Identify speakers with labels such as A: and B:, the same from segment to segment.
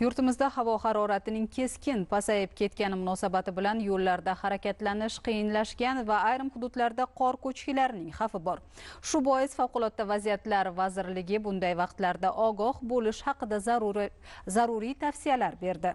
A: Yurtimizda havo haroratining keskin pasayib ketgani munosabati bilan yo'llarda harakatlanish qiyinlashgan va ayrim hududlarda qor ko'chkilarining xavfi bor. Shu bois favqulodda vaziyatlar vazirligi bunday vaqtlarda ogoh bo'lish haqida zaruriy zaruriy tavsiyalar berdi.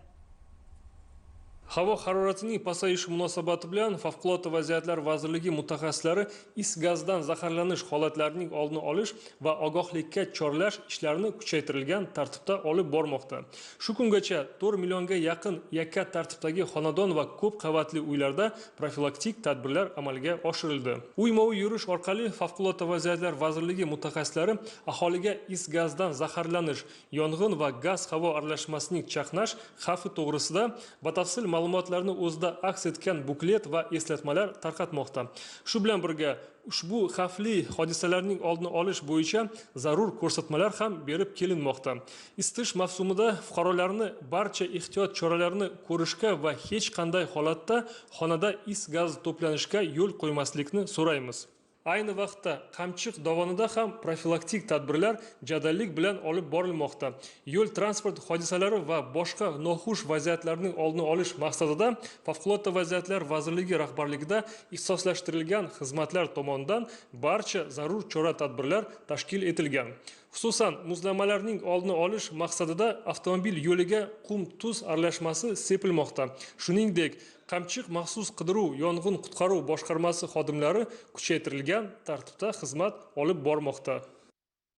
B: Havo haroratining pasayishi munosabati bilan Favqulodda vaziyatlar vazirligi mutaxassislari is gazdan zaharlanish holatlarining oldini olish va ogohlikka chorlash ishlarini kuchaytirilgan tartibda olib bormoqda. Shu kungacha 4 millionga yaqin yakka tartibdagi xonadon va ko'p qavatli uylarda profilaktik tadbirlar amalga oshirildi. Uyma-uy yurish orqali Favqulodda vaziyatlar vazirligi mutaxassislari aholiga is gazdan zaharlanish, yong'in va gaz havo aralashmasining chaqnash xavfi to'g'risida batafsil ma'lumotlarni o'zida aks etgan buklet va eslatmalar tarqatmoqda. Shu bilan birga ushbu xavfli hodisalarning oldini olish bo'yicha zarur ko'rsatmalar ham berib kelinmoqda. Isitish mavsumida fuqarolarni barcha ehtiyot choralarini ko'rishga va hech qanday holatda xonada is gaz to'planishiga yo'l qo'ymaslikni so'raymiz. Ayni vaqtda qamchiq dovonida ham profilaktik tadbirlar jadallik bilan olib borilmoqda. Yo'l transport hodisalari va boshqa noxush vaziyatlarning oldini olish maqsadida favqulodda vaziyatlar vazirligi rahbarligida ixtisoslashtirilgan xizmatlar tomonidan barcha zarur chora tadbirlar tashkil etilgan. Xususan muzlamalarning oldini olish maqsadida avtomobil yo'liga qum tuz aralashmasi sepilmoqda. Shuningdek qamchiq maxsus qidiruv yong'in qutqaruv boshqarmasi xodimlari kuchaytirilgan tartibda xizmat olib bormoqda.